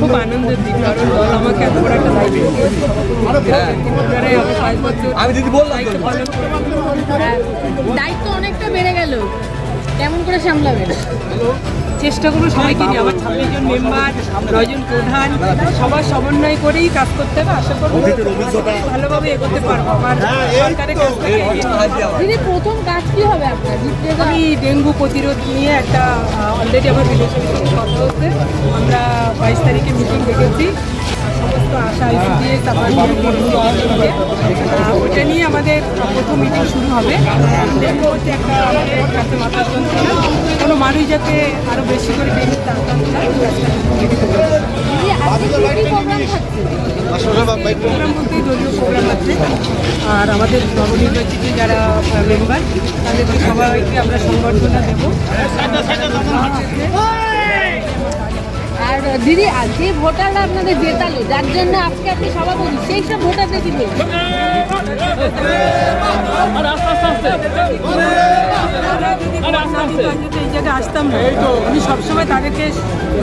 খুব আনন্দের দিন কারণ দল আমাকে এত বড় একটা দায়িত্ব দিয়েছে। আমি বছর আমি দিদি বললাম দায়িত্ব। হ্যাঁ, দায়িত্ব অনেকটা বেড়ে গেল। কেমন করে সামলাবেন? চেষ্টা করব সবাইকে নিয়ে। আমার ছাব্বিশ জন মেম্বার নয়জন প্রধান সবার সমন্বয় করেই কাজ করতে হবে। আশা করব ভালোভাবে এগোতে পারব। আমার সরকারের কাছ থেকে দিদি প্রথম কাজ কি হবে আপনার? আমি ডেঙ্গু প্রতিরোধ নিয়ে একটা অলরেডি আমার কথা আমরা বাইশ তারিখে মিটিং রেখেছি সমস্ত আশা আইসিডিএস আমার ওটা নিয়ে আমাদের প্রথম মিটিং শুরু হবে। ডেঙ্গু হচ্ছে একটা আমাদের কোনো মানুষ যাতে আরও বেশি করে আছে। আর আমাদের নবনির্বাচিত যারা মেম্বার তাদেরকে সবাইকে আমরা সংবর্ধনা দেবো। আর দিদি যে ভোটাররা আপনাদের জেতালো যার জন্য আজকে আপনি সভাপতি সেই সব ভোটারদের কি বলবেন? এই জায়গায় আসতাম না আমি সবসময় তাদেরকে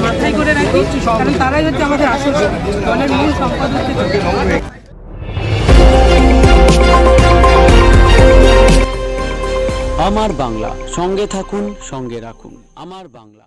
মাথায় করে রাখি কারণ তারাই হচ্ছে আমাদের আসল দলের মূল সম্পদ হচ্ছে আমার বাংলা সঙ্গে থাকুন সঙ্গে রাখুন। আমার বাংলা।